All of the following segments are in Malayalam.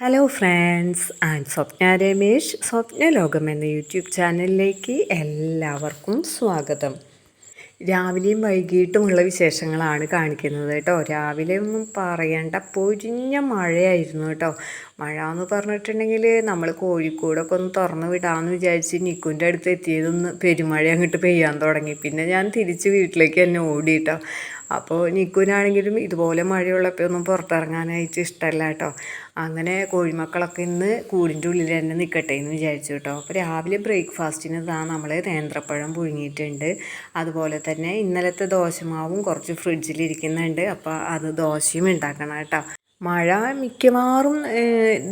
Hello friends and Swapna Ramesh Swapna ലോകം എന്ന യൂട്യൂബ് ചാനലിലേക്ക് എല്ലാവർക്കും സ്വാഗതം. രാവിലെയും വൈകിട്ടുമുള്ള വിശേഷങ്ങളാണ് കാണിക്കുന്നത് കേട്ടോ. രാവിലെ ഒന്നും പറയണ്ട പൊരിഞ്ഞ മഴയായിരുന്നു കേട്ടോ. മഴ എന്ന് പറഞ്ഞിട്ടുണ്ടെങ്കിൽ നമ്മൾ കോഴിക്കോടൊക്കെ ഒന്ന് തുറന്ന് വിടാമെന്ന് വിചാരിച്ച് നിക്കുന്റെ അടുത്ത് എത്തിയതൊന്ന് പെരുമഴ അങ്ങോട്ട് പെയ്യാൻ തുടങ്ങി. പിന്നെ ഞാൻ തിരിച്ച് വീട്ടിലേക്ക് തന്നെ ഓടി കേട്ടോ. അപ്പോൾ നിക്കുനാണെങ്കിലും ഇതുപോലെ മഴയുള്ളപ്പോൾ ഒന്നും പുറത്തിറങ്ങാനായിട്ട് ഇഷ്ടമല്ല കേട്ടോ അങ്ങനെ കോഴിമക്കളൊക്കെ ഇന്ന് കൂടിന്റെ ഉള്ളിൽ തന്നെ നിൽക്കട്ടെ എന്ന് വിചാരിച്ചു കേട്ടോ അപ്പോൾ രാവിലെ ബ്രേക്ക്ഫാസ്റ്റിന് ഇതാ നമ്മൾ നേന്ത്രപ്പഴം പുഴുങ്ങിയിട്ടുണ്ട്. അതുപോലെ തന്നെ ഇന്നലത്തെ ദോശമാവും കുറച്ച് ഫ്രിഡ്ജിലിരിക്കുന്നുണ്ട് അപ്പോൾ അത് ദോശയും ഉണ്ടാക്കണം കേട്ടോ മഴ മിക്കവാറും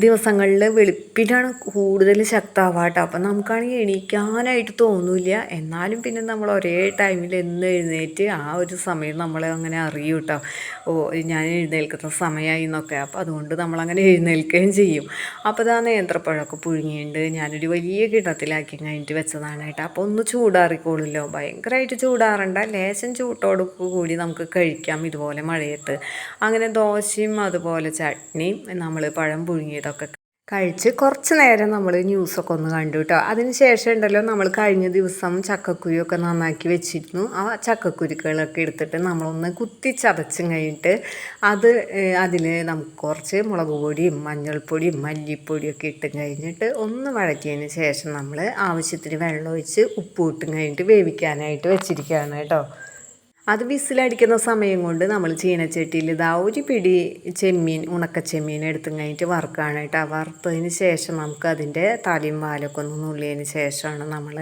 ദിവസങ്ങളിൽ വെളുപ്പിനാണ് കൂടുതൽ ശക്തമാവുക അപ്പം നമുക്കാണെങ്കിൽ എണീക്കാനായിട്ട് തോന്നില്ല. എന്നാലും പിന്നെ നമ്മൾ ഒരേ ടൈമിൽ എന്ന് എഴുന്നേറ്റ് ആ ഒരു സമയം നമ്മൾ അങ്ങനെ അറിയും കേട്ടോ ഓ ഞാൻ എഴുന്നേൽക്കുന്ന സമയമായി എന്നൊക്കെ. അപ്പോൾ അതുകൊണ്ട് നമ്മളങ്ങനെ എഴുന്നേൽക്കുകയും ചെയ്യും. അപ്പോൾ ഇതാ നേന്ത്രപ്പഴമൊക്കെ പുഴുങ്ങിയുണ്ട്. ഞാനൊരു വലിയ കിണ്ണത്തിലാക്കി കഴിഞ്ഞിട്ട് വെച്ചതാണ് കേട്ടോ. അപ്പോൾ ഒന്ന് ചൂടാറിക്കോളുമല്ലോ ഭയങ്കരമായിട്ട് ചൂടാറണ്ട. ലേശം ചൂട്ടോടൊക്കെ കൂടി നമുക്ക് കഴിക്കാം ഇതുപോലെ മഴയത്ത്. അങ്ങനെ ദോശയും അതുപോലെ അതുപോലെ ചട്നിയും നമ്മൾ പഴം പുഴുങ്ങിയതൊക്കെ കഴിച്ച് കുറച്ച് നേരം നമ്മൾ ന്യൂസൊക്കെ ഒന്ന് കണ്ടു കേട്ടോ അതിന് ശേഷം ഉണ്ടല്ലോ നമ്മൾ കഴിഞ്ഞ ദിവസം ചക്കക്കുരിയൊക്കെ നന്നാക്കി വെച്ചിരുന്നു. ആ ചക്കക്കുരുക്കളൊക്കെ എടുത്തിട്ട് നമ്മളൊന്ന് കുത്തി ചതച്ചും കഴിഞ്ഞിട്ട് അത് അതിൽ നമുക്ക് കുറച്ച് മുളക് പൊടിയും മഞ്ഞൾപ്പൊടിയും മല്ലിപ്പൊടിയൊക്കെ ഇട്ടും കഴിഞ്ഞിട്ട് ഒന്ന് വഴറ്റിയതിന് ശേഷം നമ്മൾ ആവശ്യത്തിന് വെള്ളം ഒഴിച്ച് ഉപ്പ് ഇട്ടും കഴിഞ്ഞിട്ട് വേവിക്കാനായിട്ട് വെച്ചിരിക്കുകയാണ് കേട്ടോ. അത് വിസിലടിക്കുന്ന സമയം കൊണ്ട് നമ്മൾ ചീനച്ചട്ടിയിൽ ഇതാ ഒരു പിടി ചെമ്മീൻ ഉണക്ക ചെമ്മീൻ എടുത്തു കഴിഞ്ഞിട്ട് വറുക്കുകയാണ് കേട്ടോ. വറുത്തതിന് ശേഷം നമുക്ക് അതിന്റെ തലയും വാലൊക്കെ ഒന്ന് നുള്ളിയതിന് ശേഷമാണ് നമ്മൾ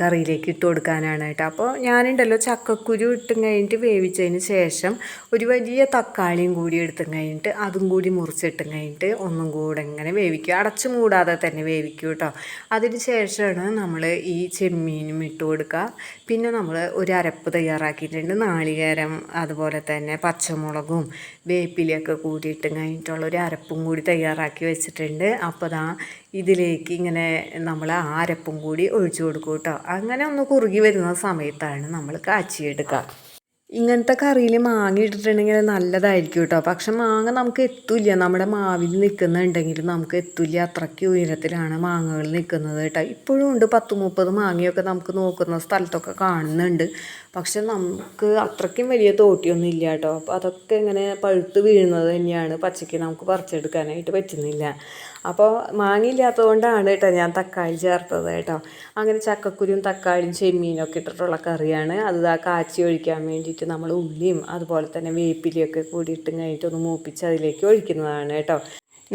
കറിയിലേക്ക് ഇട്ട് കൊടുക്കാനാണ് കേട്ടോ അപ്പോൾ ഞാനുണ്ടല്ലോ ചക്കക്കുരു ഇട്ടും കഴിഞ്ഞിട്ട് വേവിച്ചതിന് ശേഷം ഒരു വലിയ തക്കാളിയും കൂടി എടുത്തും കഴിഞ്ഞിട്ട് അതും കൂടി മുറിച്ചിട്ടും കഴിഞ്ഞിട്ട് ഒന്നും കൂടെ ഇങ്ങനെ വേവിക്കുക അടച്ചു മൂടാതെ തന്നെ വേവിക്കും കേട്ടോ. അതിന് ശേഷമാണ് നമ്മൾ ഈ ചെമ്മീനും ഇട്ട് കൊടുക്കുക. പിന്നെ നമ്മൾ ഒരു അരപ്പ് തയ്യാറാക്കിയിട്ടുണ്ട്. നാളികേരം അതുപോലെ തന്നെ പച്ചമുളകും വേപ്പിലയൊക്കെ കൂടിയിട്ട് കഴിഞ്ഞിട്ടുള്ള ഒരു അരപ്പും കൂടി തയ്യാറാക്കി വെച്ചിട്ടുണ്ട്. അപ്പോൾ ദാ ഇതിലേക്ക് ഇങ്ങനെ നമ്മൾ ആരപ്പും കൂടി ഒഴിച്ചു കൊടുക്കും കേട്ടോ. അങ്ങനെ ഒന്ന് കുറുകി വരുന്ന സമയത്താണ് നമ്മൾ കാച്ചിയെടുക്കുക ഇങ്ങനത്തെ കറിയിൽ മാങ്ങ ഇട്ടിട്ടുണ്ടെങ്കിൽ നല്ലതായിരിക്കും കേട്ടോ. പക്ഷെ മാങ്ങ നമുക്ക് എത്തില്ല. നമ്മുടെ മാവിൽ നിൽക്കുന്നുണ്ടെങ്കിൽ നമുക്ക് എത്തില്ല. അത്രയ്ക്ക് ഉയരത്തിലാണ് മാങ്ങകൾ നിൽക്കുന്നത് കേട്ടോ. ഇപ്പോഴും ഉണ്ട് പത്ത് മുപ്പത് മാങ്ങയൊക്കെ നമുക്ക് നോക്കുന്ന സ്ഥലത്തൊക്കെ കാണുന്നുണ്ട്. പക്ഷെ നമുക്ക് അത്രയ്ക്കും വലിയ തോട്ടിയൊന്നും ഇല്ല കേട്ടോ. അപ്പോൾ അതൊക്കെ ഇങ്ങനെ പഴുത്ത് വീഴുന്നത് തന്നെയാണ് പച്ചയ്ക്ക് നമുക്ക് പറിച്ചെടുക്കാനായിട്ട് പറ്റുന്നില്ല. അപ്പോൾ മാങ്ങയില്ലാത്തത് കൊണ്ടാണ് കേട്ടോ ഞാൻ തക്കാളി ചേർത്തത് കേട്ടോ. അങ്ങനെ ചക്കക്കുരും തക്കാളിയും ചെമ്മീനൊക്കെ ഇട്ടിട്ടുള്ള കറിയാണ്. അത് ആ കാച്ചി ഒഴിക്കാൻ വേണ്ടിയിട്ട് നമ്മൾ ഉള്ളിയും അതുപോലെ തന്നെ വേപ്പിലയൊക്കെ കൂടി ഇട്ടും കഴിഞ്ഞിട്ട് ഒന്ന് മൂപ്പിച്ച് അതിലേക്ക് ഒഴിക്കുന്നതാണ് കേട്ടോ.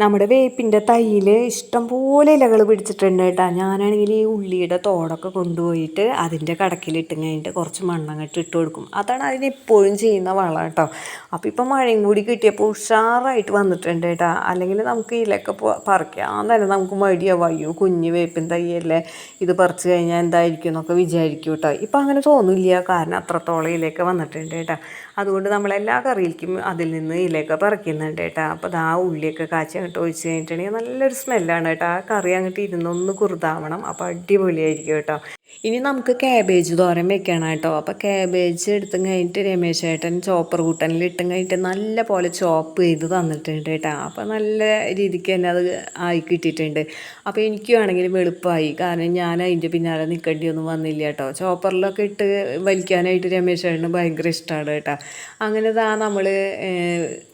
നമ്മുടെ വേപ്പിന്റെ തൈയിൽ ഇഷ്ടംപോലെ ഇലകൾ പിടിച്ചിട്ടുണ്ട് കേട്ടോ. ഞാനാണെങ്കിൽ ഈ ഉള്ളിയുടെ തോടൊക്കെ കൊണ്ടുപോയിട്ട് അതിന്റെ കടക്കിലിട്ട് കഴിഞ്ഞിട്ട് കുറച്ച് മണ്ണങ്ങട്ട് ഇട്ട് കൊടുക്കും. അതാണ് അതിന് എപ്പോഴും ചെയ്യുന്ന വളം കേട്ടോ. അപ്പോൾ ഇപ്പം മഴയും കൂടി കിട്ടിയപ്പോൾ ഉഷാറായിട്ട് വന്നിട്ടുണ്ട് കേട്ടോ. അല്ലെങ്കിൽ നമുക്ക് ഇലയൊക്കെ പറിക്കാൻ തന്നെ നമുക്ക് മടിയാവും. അയ്യോ കുഞ്ഞ് വേപ്പിൻ തൈയല്ലേ ഇത് പറിച്ചു കഴിഞ്ഞാൽ എന്തായിരിക്കും എന്നൊക്കെ വിചാരിക്കും കേട്ടോ. ഇപ്പം അങ്ങനെ തോന്നില്ല കാരണം അത്രത്തോളം ഇലയൊക്കെ വന്നിട്ടുണ്ട് കേട്ടോ. അതുകൊണ്ട് നമ്മൾ എല്ലാ കറിയിലേക്കും അതിൽ നിന്ന് ഇലയൊക്കെ പറിക്കുന്നുണ്ട് കേട്ടോ. അപ്പോൾ ആ ഉള്ളിയൊക്കെ കാച്ചി അങ്ങോട്ട് ഒഴിച്ച് കഴിഞ്ഞിട്ടുണ്ടെങ്കിൽ നല്ലൊരു സ്മെല്ലാണ് കേട്ടോ. ആ കറി അങ്ങോട്ട് ഇരുന്നൊന്ന് കുറുതാവണം. അപ്പോൾ അടിപൊളിയായിരിക്കും കേട്ടോ. ഇനി നമുക്ക് ക്യാബേജ് തോരൻ വെക്കണം കേട്ടോ. അപ്പോൾ ക്യാബേജ് എടുത്തും കഴിഞ്ഞിട്ട് രമേശ് ഏട്ടൻ ചോപ്പർ കൂട്ടനിൽ ഇട്ടും കഴിഞ്ഞിട്ട് നല്ല പോലെ ചോപ്പ് ചെയ്ത് തന്നിട്ടുണ്ട് കേട്ടോ. അപ്പോൾ നല്ല രീതിക്ക് തന്നെ അത് ആയി കിട്ടിയിട്ടുണ്ട്. അപ്പോൾ എനിക്ക് വേണമെങ്കിൽ വെളുപ്പമായി കാരണം ഞാൻ അതിന്റെ പിന്നാലെ നിൽക്കേണ്ടി ഒന്നും വന്നില്ല കേട്ടോ. ചോപ്പറിലൊക്കെ ഇട്ട് വലിക്കാനായിട്ട് രമേശ് ഏട്ടന് ഭയങ്കര ഇഷ്ടമാണ് കേട്ടോ. അങ്ങനെ ഇതാ നമ്മൾ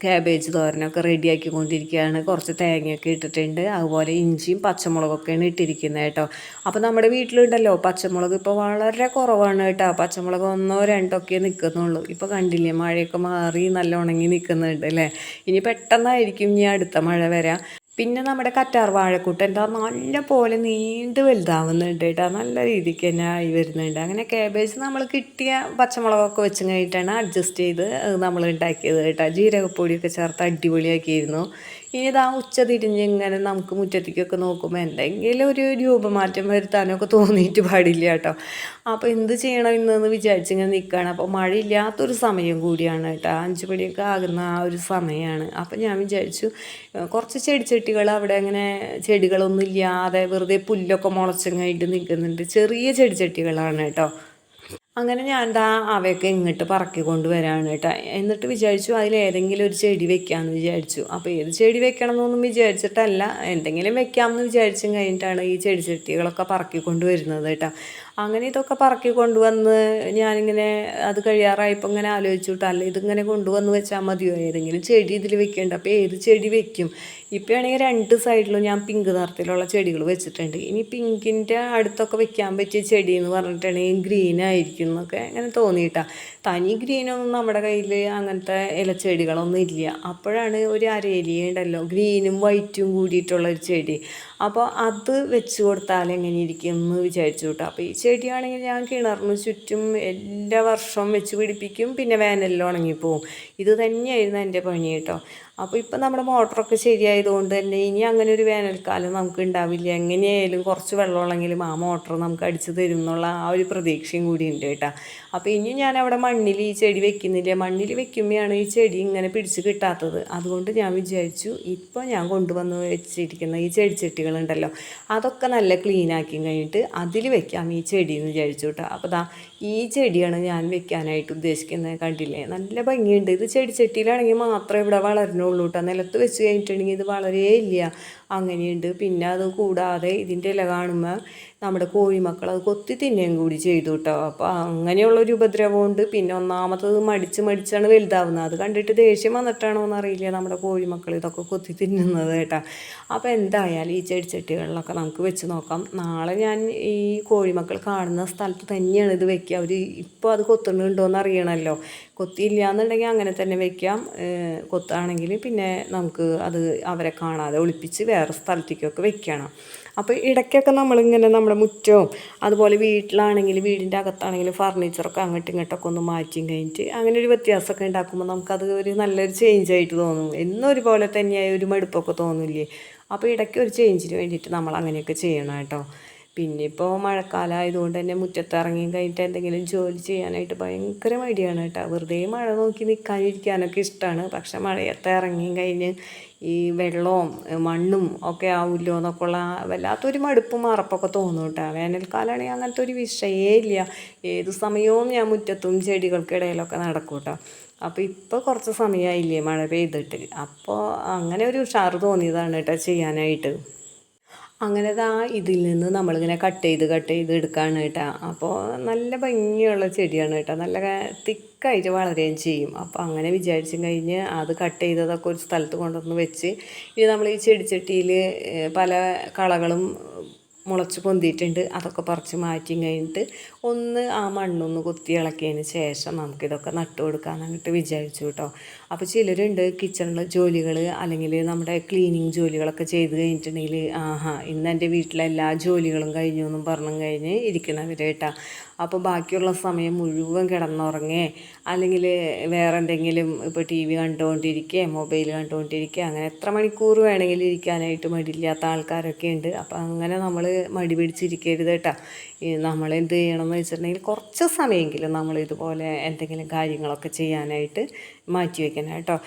ക്യാബേജ് തോരനൊക്കെ റെഡിയാക്കിക്കൊണ്ടിരിക്കുകയാണ്. കുറച്ച് തേങ്ങയൊക്കെ ഇട്ടിട്ടുണ്ട്. അതുപോലെ ഇഞ്ചിയും പച്ചമുളകൊക്കെയാണ് ഇട്ടിരിക്കുന്നത് കേട്ടോ. അപ്പോൾ നമ്മുടെ വീട്ടിലുണ്ടല്ലോ പച്ചമുളക് ഇപ്പോൾ വളരെ കുറവാണ് കേട്ടോ. പച്ചമുളക് ഒന്നോ രണ്ടോ ഒക്കെ നിൽക്കുന്നുള്ളൂ ഇപ്പോൾ കണ്ടില്ലേ മഴയൊക്കെ മാറി നല്ല ഉണങ്ങി നിൽക്കുന്നുണ്ട് അല്ലേ? ഇനി പെട്ടെന്നായിരിക്കും ഇനി അടുത്ത മഴ വരാം. പിന്നെ നമ്മുടെ കറ്റാർ വാഴക്കൂട്ട് എന്താ നല്ല പോലെ നീണ്ട് വലുതാവുന്നുണ്ട് കേട്ടോ. നല്ല രീതിക്ക് തന്നെ ആയി വരുന്നുണ്ട്. അങ്ങനെ കാബേജ് നമ്മൾ കിട്ടിയ പച്ചമുളകൊക്കെ വെച്ച് കഴിഞ്ഞിട്ടാണ് അഡ്ജസ്റ്റ് ചെയ്ത് നമ്മൾ ഉണ്ടാക്കിയത് കേട്ടോ. ജീരകപ്പൊടിയൊക്കെ ചേർത്ത് അടിപൊളിയാക്കിയിരുന്നു. ഇനി ഇതാ ഉച്ച തിരിഞ്ഞ് ഇങ്ങനെ നമുക്ക് മുറ്റത്തേക്കൊക്കെ നോക്കുമ്പോൾ എന്തെങ്കിലും ഒരു രൂപമാറ്റം വരുത്താനൊക്കെ തോന്നിയിട്ട് പാടില്ല കേട്ടോ. അപ്പോൾ എന്ത് ചെയ്യണം ഇന്നെന്ന് വിചാരിച്ച് ഇങ്ങനെ നിൽക്കുകയാണ് അപ്പോൾ മഴയില്ലാത്തൊരു സമയം കൂടിയാണ് കേട്ടോ. അഞ്ച് മണിയൊക്കെ ആകുന്ന ആ ഒരു സമയമാണ് അപ്പോൾ ഞാൻ വിചാരിച്ചു കുറച്ച് ചെടിച്ചട്ടികൾ അവിടെ അങ്ങനെ ചെടികളൊന്നും ഇല്ലാതെ വെറുതെ പുല്ലൊക്കെ മുളച്ചങ്ങായിട്ട് നിൽക്കുന്നുണ്ട് ചെറിയ ചെടിച്ചട്ടികളാണ് കേട്ടോ. അങ്ങനെ ഞാൻ എന്താ അവയൊക്കെ ഇങ്ങോട്ട് പറക്കി കൊണ്ടുവരാണ് കേട്ടോ എന്നിട്ട് വിചാരിച്ചു അതിൽ ഏതെങ്കിലും ഒരു ചെടി വെക്കാമെന്ന് വിചാരിച്ചു. അപ്പോൾ ഏത് ചെടി വെക്കണം എന്നൊന്നും വിചാരിച്ചിട്ടല്ല. എന്തെങ്കിലും വെക്കാമെന്ന് വിചാരിച്ചും കഴിഞ്ഞിട്ടാണ് ഈ ചെടി ചെട്ടികളൊക്കെ പറക്കി കൊണ്ടുവരുന്നത് കേട്ടോ അങ്ങനെ ഇതൊക്കെ പറക്കി കൊണ്ടുവന്ന് ഞാനിങ്ങനെ അത് കഴിയാറായപ്പോൾ ഇങ്ങനെ ആലോചിച്ചു അല്ല ഇതിങ്ങനെ കൊണ്ടുവന്ന് വെച്ചാൽ മതിയോ? ഏതെങ്കിലും ചെടി ഇതിൽ വെക്കേണ്ട. അപ്പോൾ ഏത് ചെടി വെക്കും? ഇപ്പോൾ ആണെങ്കിൽ രണ്ട് സൈഡിലും ഞാൻ പിങ്ക് നിറത്തിലുള്ള ചെടികൾ വെച്ചിട്ടുണ്ട്. ഇനി പിങ്കിന്റെ അടുത്തൊക്കെ വെക്കാൻ പറ്റിയ ചെടി എന്ന് പറഞ്ഞിട്ടുണ്ടെങ്കിൽ ഗ്രീൻ ആയിരിക്കും എന്നൊക്കെ അങ്ങനെ തോന്നിയിട്ടാണ് തനി ഗ്രീനൊന്നും നമ്മുടെ കയ്യിൽ അങ്ങനത്തെ ഇലച്ചെടികളൊന്നും ഇല്ല. അപ്പോഴാണ് ഒരു അരേലിയ ഉണ്ടല്ലോ ഗ്രീനും വൈറ്റും കൂടിയിട്ടുള്ള ഒരു ചെടി. അപ്പോൾ അത് വെച്ച് കൊടുത്താൽ എങ്ങനെ ഇരിക്കും എന്ന് വിചാരിച്ചു കേട്ടോ. അപ്പോൾ ഈ ചെടിയാണെങ്കിൽ ഞാൻ കിണറിന് ചുറ്റും എല്ലാ വർഷവും വെച്ച് പിടിപ്പിക്കും പിന്നെ വേനലിൽ ഉണങ്ങിപ്പോവും. ഇത് തന്നെയായിരുന്നു എന്റെ പണി കേട്ടോ. അപ്പോൾ ഇപ്പം നമ്മുടെ മോട്ടറൊക്കെ ശരിയായതുകൊണ്ട് തന്നെ ഇനി അങ്ങനെ ഒരു വേനൽക്കാലം നമുക്ക് ഉണ്ടാവില്ല. എങ്ങനെയായാലും കുറച്ച് വെള്ളമുള്ളെങ്കിലും ആ മോട്ടർ നമുക്ക് അടിച്ചു തരും എന്നുള്ള ആ ഒരു പ്രതീക്ഷയും കൂടി ഉണ്ട് കേട്ടോ. അപ്പോൾ ഇനി ഞാൻ അവിടെ മണ്ണിൽ ഈ ചെടി വെക്കുന്നില്ല. മണ്ണിൽ വെക്കുമ്പോഴാണ് ഈ ചെടി ഇങ്ങനെ പിടിച്ച് കിട്ടാത്തത്. അതുകൊണ്ട് ഞാൻ വിചാരിച്ചു ഇപ്പോൾ ഞാൻ കൊണ്ടുവന്ന് വെച്ചിരിക്കുന്ന ഈ ചെടിച്ചട്ടികളുണ്ടല്ലോ അതൊക്കെ നല്ല ക്ലീൻ ആക്കി കഴിഞ്ഞിട്ട് അതിൽ വെക്കാം ഈ ചെടി എന്ന് വിചാരിച്ചു കേട്ടോ. അപ്പോൾ ദാ ഈ ചെടിയാണ് ഞാൻ വെക്കാനായിട്ട് ഉദ്ദേശിക്കുന്നത്. കണ്ടില്ലേ? നല്ല ഭംഗിയുണ്ട്. ഇത് ചെടിച്ചട്ടിയിലാണെങ്കിൽ മാത്രമേ ഇവിടെ വളരണുള്ളൂ കേട്ടോ നിലത്ത് വെച്ച് കഴിഞ്ഞിട്ടുണ്ടെങ്കിൽ ഇത് വളരേ ഇല്ല. അങ്ങനെയുണ്ട്. പിന്നെ അത് കൂടാതെ ഇതിന്റെ ഇല കാണുമ്പോൾ നമ്മുടെ കോഴിമക്കൾ അത് കൊത്തി തിന്നുകയും കൂടി ചെയ്തു കേട്ടോ അപ്പോൾ അങ്ങനെയുള്ളൊരു ഉപദ്രവമുണ്ട്. പിന്നെ ഒന്നാമത്തത് മടിച്ച് മടിച്ചാണ് വലുതാവുന്നത്. അത് കണ്ടിട്ട് ദേഷ്യം വന്നിട്ടാണോ എന്നറിയില്ല നമ്മുടെ കോഴിമക്കൾ ഇതൊക്കെ കൊത്തി തിന്നുന്നത് കേട്ടോ. അപ്പോൾ എന്തായാലും ഈ ചെടിച്ചട്ടികളിലൊക്കെ നമുക്ക് വെച്ച് നോക്കാം. നാളെ ഞാൻ ഈ കോഴിമക്കൾ കാണുന്ന സ്ഥലത്ത് തന്നെയാണ് ഇത് വെക്കുക. അവർ ഇപ്പോൾ അത് കൊത്തുന്നുണ്ടോ എന്ന് അറിയണമല്ലോ കൊത്തിയില്ല എന്നുണ്ടെങ്കിൽ അങ്ങനെ തന്നെ വെക്കാം. കൊത്താണെങ്കിൽ പിന്നെ നമുക്ക് അത് അവരെ കാണാതെ ഒളിപ്പിച്ച് വേറെ സ്ഥലത്തേക്കൊക്കെ വെക്കണം. അപ്പോൾ ഇടയ്ക്കൊക്കെ നമ്മളിങ്ങനെ നമ്മുടെ മുറ്റവും അതുപോലെ വീട്ടിലാണെങ്കിൽ വീടിന്റെ അകത്താണെങ്കിലും ഫർണിച്ചറൊക്കെ അങ്ങോട്ടും ഇങ്ങോട്ടൊക്കെ ഒന്ന് മാറ്റിയും കഴിഞ്ഞിട്ട് അങ്ങനെ ഒരു വ്യത്യാസമൊക്കെ ഉണ്ടാക്കുമ്പോൾ നമുക്കത് ഒരു നല്ലൊരു ചേഞ്ച് ആയിട്ട് തോന്നും. എന്നും ഒരുപോലെ തന്നെയായ ഒരു മടുപ്പൊക്കെ തോന്നില്ലേ? അപ്പോൾ ഇടയ്ക്ക് ഒരു ചേഞ്ചിന് വേണ്ടിയിട്ട് നമ്മൾ അങ്ങനെയൊക്കെ ചെയ്യണം കേട്ടോ. പിന്നെ ഇപ്പോൾ മഴക്കാലമായതുകൊണ്ട് തന്നെ മുറ്റത്ത് ഇറങ്ങി കഴിഞ്ഞിട്ട് എന്തെങ്കിലും ജോലി ചെയ്യാനായിട്ട് ഭയങ്കര മടിയാണ് കേട്ടോ. വെറുതെ മഴ നോക്കി നിൽക്കാനിരിക്കാനൊക്കെ ഇഷ്ടമാണ് പക്ഷെ മഴയത്ത് ഇറങ്ങി കഴിഞ്ഞ് ഈ വെള്ളവും മണ്ണും ഒക്കെ ആവില്ലോ എന്നൊക്കെ ഉള്ള വല്ലാത്തൊരു മടുപ്പും മറപ്പൊക്കെ തോന്നും കേട്ടോ. വേനൽക്കാലമാണെങ്കിൽ അങ്ങനത്തെ ഒരു വിഷയേ ഇല്ല. ഏത് സമയവും ഞാൻ മുറ്റത്തും ചെടികൾക്കിടയിലൊക്കെ നടക്കും കേട്ടോ. അപ്പോൾ ഇപ്പോൾ കുറച്ച് സമയമായില്ലേ മഴ പെയ്തിട്ട്. അപ്പോൾ അങ്ങനെ ഒരു ഉഷാറ് തോന്നിയതാണ് കേട്ടോ ചെയ്യാനായിട്ട്. അങ്ങനെ ദാ ഇതിൽ നിന്ന് നമ്മളിങ്ങനെ കട്ട് ചെയ്ത് കട്ട് ചെയ്ത് എടുക്കുകയാണ് കേട്ടോ. അപ്പോൾ നല്ല ഭംഗിയുള്ള ചെടിയാണ് കേട്ടോ. നല്ല തിക്കായിട്ട് വളരുകയും ചെയ്യും. അപ്പോൾ അങ്ങനെ വിചാരിച്ചും കഴിഞ്ഞ് അത് കട്ട് ചെയ്തതൊക്കെ ഒരു സ്ഥലത്ത് കൊണ്ടുവന്ന് വെച്ച് ഇത് നമ്മൾ ഈ ചെടിച്ചട്ടിയിൽ പല കളകളും മുളച്ച് പൊന്തിയിട്ടുണ്ട്. അതൊക്കെ പറിച്ച് മാറ്റി കഴിഞ്ഞിട്ട് ഒന്ന് ആ മണ്ണൊന്ന് കുത്തി ഇളക്കിയതിന് ശേഷം നമുക്കിതൊക്കെ നട്ടു കൊടുക്കാമെന്ന് അങ്ങോട്ട് വിചാരിച്ചു കേട്ടോ. അപ്പോൾ ചിലരുണ്ട് കിച്ചണിലെ ജോലികൾ അല്ലെങ്കിൽ നമ്മുടെ ക്ലീനിങ് ജോലികളൊക്കെ ചെയ്ത് കഴിഞ്ഞിട്ടുണ്ടെങ്കിൽ ആഹാ ഇന്ന് എന്റെ വീട്ടിലെ എല്ലാ ജോലികളും കഴിഞ്ഞു എന്നും പറഞ്ഞു കഴിഞ്ഞ് ഇരിക്കണവർ കേട്ടോ. അപ്പോൾ ബാക്കിയുള്ള സമയം മുഴുവൻ കിടന്നുറങ്ങേ. അല്ലെങ്കിൽ വേറെ എന്തെങ്കിലും ഇപ്പോൾ ടി വി കണ്ടുകൊണ്ടിരിക്കുക മൊബൈൽ കണ്ടുകൊണ്ടിരിക്കുക അങ്ങനെ എത്ര മണിക്കൂർ വേണമെങ്കിലും ഇരിക്കാനായിട്ട് മടിയില്ലാത്ത ആൾക്കാരൊക്കെ ഉണ്ട്. അപ്പോൾ അങ്ങനെ നമ്മൾ മടി പിടിച്ചിരിക്കരുത് കേട്ടോ നമ്മൾ എന്ത് ചെയ്യണമെന്ന് വെച്ചിട്ടുണ്ടെങ്കിൽ കുറച്ച് സമയമെങ്കിലും നമ്മൾ ഇതുപോലെ എന്തെങ്കിലും കാര്യങ്ങളൊക്കെ ചെയ്യാനായിട്ട് മാറ്റി വയ്ക്കണം കേട്ടോ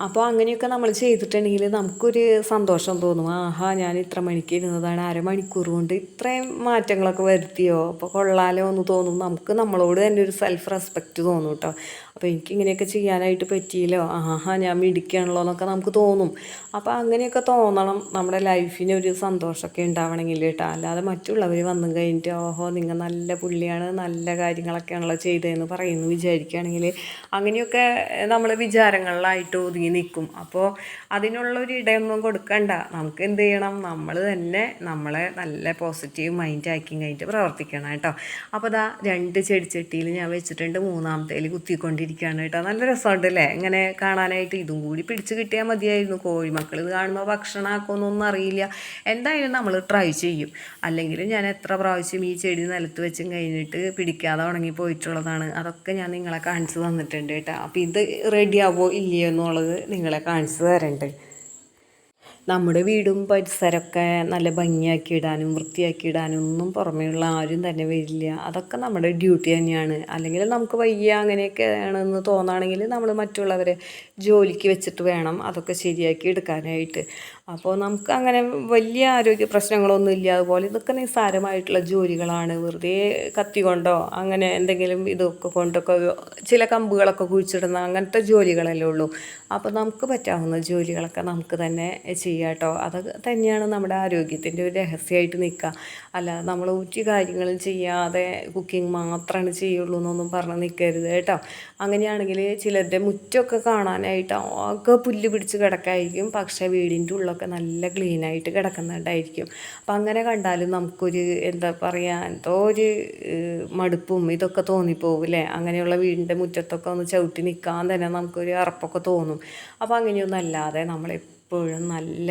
അപ്പോൾ അങ്ങനെയൊക്കെ നമ്മൾ ചെയ്തിട്ടുണ്ടെങ്കിൽ നമുക്കൊരു സന്തോഷം തോന്നും. ആഹാ ഞാൻ ഇത്ര മണിക്ക് ഇരുന്നതാണ് അരമണിക്കൂർ കൊണ്ട് ഇത്രയും മാറ്റങ്ങളൊക്കെ വരുത്തിയോ? അപ്പോൾ കൊള്ളാലോ എന്ന് തോന്നും. നമുക്ക് നമ്മളോട് തന്നെ ഒരു സെൽഫ് റെസ്പെക്റ്റ് തോന്നും കേട്ടോ അപ്പോൾ എനിക്ക് ഇങ്ങനെയൊക്കെ ചെയ്യാനായിട്ട് പറ്റിയില്ലോ. ആഹാ ഞാൻ മിടിക്കുകയാണല്ലോ എന്നൊക്കെ നമുക്ക് തോന്നും. അപ്പോൾ അങ്ങനെയൊക്കെ തോന്നണം. നമ്മുടെ ലൈഫിന് ഒരു സന്തോഷമൊക്കെ ഉണ്ടാവണമെങ്കിൽ കേട്ടോ. അല്ലാതെ മറ്റുള്ളവർ വന്നു കഴിഞ്ഞിട്ട് ഓഹോ നിങ്ങൾ നല്ല പുള്ളിയാണ് നല്ല കാര്യങ്ങളൊക്കെയാണല്ലോ ചെയ്തതെന്ന് പറയുന്നു. വിചാരിക്കുകയാണെങ്കിൽ അങ്ങനെയൊക്കെ നമ്മൾ വിചാരങ്ങളിലായിട്ട് ഒതുങ്ങി നിൽക്കും. അപ്പോൾ അതിനുള്ളൊരു ഇടയൊന്നും കൊടുക്കണ്ട. നമുക്ക് എന്ത് ചെയ്യണം? നമ്മൾ തന്നെ നമ്മളെ നല്ല പോസിറ്റീവ് മൈൻഡ് ആക്കി കഴിഞ്ഞിട്ട് പ്രവർത്തിക്കണം കേട്ടോ. അപ്പോൾ അതാ രണ്ട് ചെടിച്ചട്ടിയിൽ ഞാൻ വെച്ചിട്ടുണ്ട്. മൂന്നാമത്തേൽ കുത്തിക്കൊണ്ടിരിക്കും ഇരിക്കുകയാണ് കേട്ടോ. നല്ല രസമുണ്ട് അല്ലേ ഇങ്ങനെ കാണാനായിട്ട് ഇതും കൂടി പിടിച്ച് കിട്ടിയാൽ മതിയായിരുന്നു. കോഴിമക്കൾ ഇത് കാണുമ്പോൾ ഭക്ഷണമാക്കുമെന്നൊന്നും അറിയില്ല. എന്തായാലും നമ്മൾ ട്രൈ ചെയ്യും. അല്ലെങ്കിൽ ഞാൻ എത്ര പ്രാവശ്യം ഈ ചെടി നിലത്ത് വെച്ചും കഴിഞ്ഞിട്ട് പിടിക്കാതെ ഉണങ്ങി പോയിട്ടുള്ളതാണ് അതൊക്കെ ഞാൻ നിങ്ങളെ കാണിച്ചു തന്നിട്ടുണ്ട് കേട്ടോ. അപ്പോൾ ഇത് റെഡിയാവോ ഇല്ലയോ എന്നുള്ളത് നിങ്ങളെ കാണിച്ചു തരണ്ട്. നമ്മുടെ വീടും പരിസരമൊക്കെ നല്ല ഭംഗിയാക്കി ഇടാനും വൃത്തിയാക്കി ഇടാനും ഒന്നും പുറമേയുള്ള ആരും തന്നെ വരില്ല. അതൊക്കെ നമ്മുടെ ഡ്യൂട്ടി തന്നെയാണ്. അല്ലെങ്കിൽ നമുക്ക് വയ്യ അങ്ങനെയൊക്കെ ആണെന്ന് തോന്നുകയാണെങ്കിൽ നമ്മൾ മറ്റുള്ളവരെ ജോലിക്ക് വെച്ചിട്ട് വേണം അതൊക്കെ ശരിയാക്കി എടുക്കാനായിട്ട്. അപ്പോൾ നമുക്ക് അങ്ങനെ വലിയ ആരോഗ്യ പ്രശ്നങ്ങളൊന്നും ഇല്ല. അതുപോലെ ഇതൊക്കെ നിസ്സാരമായിട്ടുള്ള ജോലികളാണ്. വെറുതെ കത്തി കൊണ്ടോ അങ്ങനെ എന്തെങ്കിലും ഇതൊക്കെ കൊണ്ടൊക്കെ ചില കമ്പുകളൊക്കെ കുഴിച്ചിടുന്ന അങ്ങനത്തെ ജോലികളല്ലേ ഉള്ളൂ. അപ്പോൾ നമുക്ക് പറ്റാവുന്ന ജോലികളൊക്കെ നമുക്ക് തന്നെ ചെയ്യാട്ടോ കേട്ടോ. അത് തന്നെയാണ് നമ്മുടെ ആരോഗ്യത്തിന്റെ ഒരു രഹസ്യമായിട്ട് നിൽക്കുക. അല്ല നമ്മൾ ഒരു കാര്യങ്ങളും ചെയ്യാതെ കുക്കിംഗ് മാത്രമാണ് ചെയ്യുള്ളൂ എന്നൊന്നും പറഞ്ഞ് നിൽക്കരുത് കേട്ടോ. അങ്ങനെയാണെങ്കിൽ ചിലരുടെ മുറ്റമൊക്കെ കാണാനായിട്ട് ഒക്കെ പുല്ല് പിടിച്ച് കിടക്കായിരിക്കും. പക്ഷേ വീടിന്റെ ഉള്ളൊക്കെ നല്ല ക്ലീനായിട്ട് കിടക്കുന്നുണ്ടായിരിക്കും. അപ്പം അങ്ങനെ കണ്ടാലും നമുക്കൊരു എന്താ പറയുക എന്തോ ഒരു മടുപ്പും ഇതൊക്കെ തോന്നിപ്പോവും അല്ലേ അങ്ങനെയുള്ള വീടിന്റെ മുറ്റത്തൊക്കെ ഒന്ന് ചവിട്ടി നിൽക്കാൻ തന്നെ നമുക്കൊരു അറപ്പൊക്കെ തോന്നും. അപ്പോൾ അങ്ങനെയൊന്നും അല്ലാതെ നമ്മളെപ്പോഴും നല്ല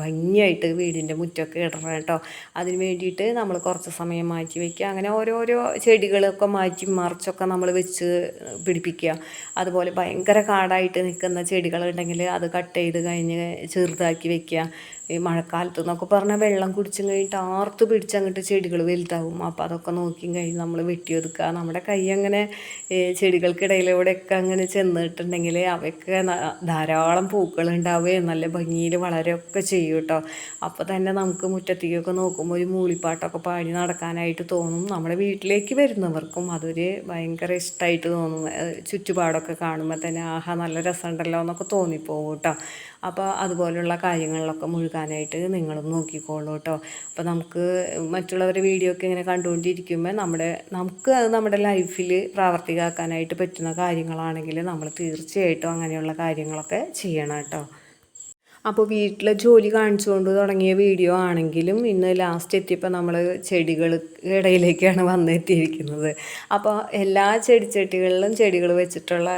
ഭംഗിയായിട്ട് വീടിന്റെ മുറ്റമൊക്കെ ഇടണം കേട്ടോ. അതിന് വേണ്ടിയിട്ട് നമ്മൾ കുറച്ച് സമയം മാറ്റി വയ്ക്കുക അങ്ങനെ ഓരോരോ ചെടികളൊക്കെ മാറ്റി മറിച്ചൊക്കെ നമ്മൾ വെച്ച് പിടിപ്പിക്കുക. അതുപോലെ ഭയങ്കര കാടായിട്ട് നിൽക്കുന്ന ചെടികളുണ്ടെങ്കിൽ അത് കട്ട് ചെയ്ത് കഴിഞ്ഞ് ചെറുതാക്കി വെക്കുക. ഈ മഴക്കാലത്ത് എന്നൊക്കെ പറഞ്ഞാൽ വെള്ളം കുടിച്ചും കഴിഞ്ഞിട്ട് ആർത്ത് പിടിച്ച് അങ്ങോട്ട് ചെടികൾ വലുതാവും. അപ്പോൾ അതൊക്കെ നോക്കി കഴിഞ്ഞ് നമ്മൾ വെട്ടിയൊതുക്കുക നമ്മുടെ കൈ അങ്ങനെ ചെടികൾക്കിടയിലൂടെയൊക്കെ അങ്ങനെ ചെന്നിട്ടുണ്ടെങ്കിൽ അവയ്ക്ക് ധാരാളം പൂക്കൾ ഉണ്ടാവുകയും നല്ല ഭംഗിയിൽ വളരെയൊക്കെ ചെയ്യും കേട്ടോ അപ്പോൾ തന്നെ നമുക്ക് മുറ്റത്തേക്കൊക്കെ നോക്കുമ്പോൾ ഒരു മൂളിപ്പാട്ടൊക്കെ പാടി നടക്കാനായിട്ട് തോന്നും. നമ്മുടെ വീട്ടിലേക്ക് വരുന്നവർക്കും അതൊരു ഭയങ്കര ഇഷ്ടമായിട്ട് തോന്നും. ചുറ്റുപാടൊക്കെ കാണുമ്പോൾ തന്നെ ആഹാ നല്ല രസമുണ്ടല്ലോ എന്നൊക്കെ തോന്നിപ്പോകും കേട്ടോ അപ്പോൾ അതുപോലുള്ള കാര്യങ്ങളിലൊക്കെ മുഴുകാനായിട്ട് നിങ്ങളും നോക്കിക്കോളൂ കേട്ടോ അപ്പോൾ നമുക്ക് മറ്റുള്ളവരുടെ വീഡിയോ ഒക്കെ ഇങ്ങനെ കണ്ടുകൊണ്ടിരിക്കുമ്പോൾ നമ്മുടെ നമുക്ക് അത് നമ്മുടെ ലൈഫിൽ പ്രാവർത്തികമാക്കാനായിട്ട് പറ്റുന്ന കാര്യങ്ങളാണെങ്കിൽ നമ്മൾ തീർച്ചയായിട്ടും അങ്ങനെയുള്ള കാര്യങ്ങളൊക്കെ ചെയ്യണം കേട്ടോ അപ്പോൾ വീട്ടിലെ ജോലി കാണിച്ചുകൊണ്ട് തുടങ്ങിയ വീഡിയോ ആണെങ്കിലും ഇന്ന് ലാസ്റ്റ് എത്തിയപ്പോൾ നമ്മൾ ചെടികൾ ഇടയിലേക്കാണ് വന്നെത്തിയിരിക്കുന്നത് അപ്പോൾ എല്ലാ ചെടിച്ചട്ടികളിലും ചെടികൾ വെച്ചിട്ടുള്ള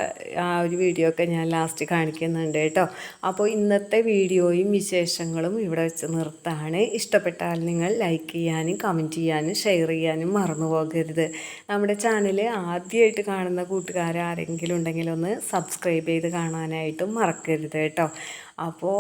ആ ഒരു വീഡിയോ ഒക്കെ ഞാൻ ലാസ്റ്റ് കാണിക്കുന്നുണ്ട് കേട്ടോ. അപ്പോൾ ഇന്നത്തെ വീഡിയോയും വിശേഷങ്ങളും ഇവിടെ വെച്ച് നിർത്താണ്. ഇഷ്ടപ്പെട്ടാൽ നിങ്ങൾ ലൈക്ക് ചെയ്യാനും കമന്റ് ചെയ്യാനും ഷെയർ ചെയ്യാനും മറന്നു പോകരുത്. നമ്മുടെ ചാനൽ ആദ്യമായിട്ട് കാണുന്ന കൂട്ടുകാരാരെങ്കിലും ഉണ്ടെങ്കിൽ ഒന്ന് സബ്സ്ക്രൈബ് ചെയ്ത് കാണാനായിട്ടും മറക്കരുത് കേട്ടോ. അപ്പോൾ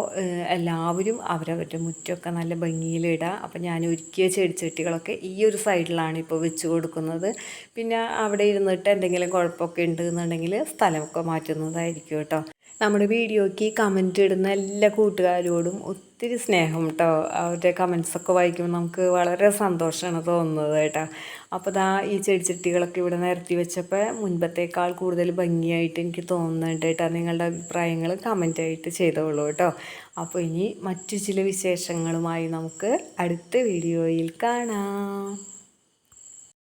എല്ലാവരും അവരവരുടെ മുറ്റമൊക്കെ നല്ല ഭംഗിയിലിടുക അപ്പോൾ ഞാൻ ഒരുക്കിയ ചെടിച്ചട്ടികളൊക്കെ ഈ ഒരു സൈഡിലാണ് ഇപ്പോൾ വെച്ച് കൊടുക്കുന്നത്. പിന്നെ അവിടെ ഇരുന്നിട്ട് എന്തെങ്കിലും കുഴപ്പമൊക്കെ ഉണ്ട് എന്നുണ്ടെങ്കിൽ സ്ഥലമൊക്കെ മാറ്റുന്നതായിരിക്കും കേട്ടോ. നമ്മുടെ വീഡിയോയ്ക്ക് കമന്റ് ഇടുന്ന എല്ലാ കൂട്ടുകാരോടും ഒത്തിരി സ്നേഹം കേട്ടോ അവരുടെ കമൻസൊക്കെ വായിക്കുമ്പോൾ നമുക്ക് വളരെ സന്തോഷമാണ് തോന്നുന്നത് കേട്ടോ. അപ്പോൾ ദാ ഈ ചെടിച്ചട്ടികളൊക്കെ ഇവിടെ നിരത്തി വെച്ചപ്പോൾ മുൻപത്തേക്കാൾ കൂടുതൽ ഭംഗിയായിട്ട് എനിക്ക് തോന്നുന്നുണ്ട് കേട്ടോ. നിങ്ങളുടെ അഭിപ്രായങ്ങൾ കമന്റായിട്ട് ചെയ്തോളൂ കേട്ടോ. അപ്പോൾ ഇനി മറ്റു ചില വിശേഷങ്ങളുമായി നമുക്ക് അടുത്ത വീഡിയോയിൽ കാണാം.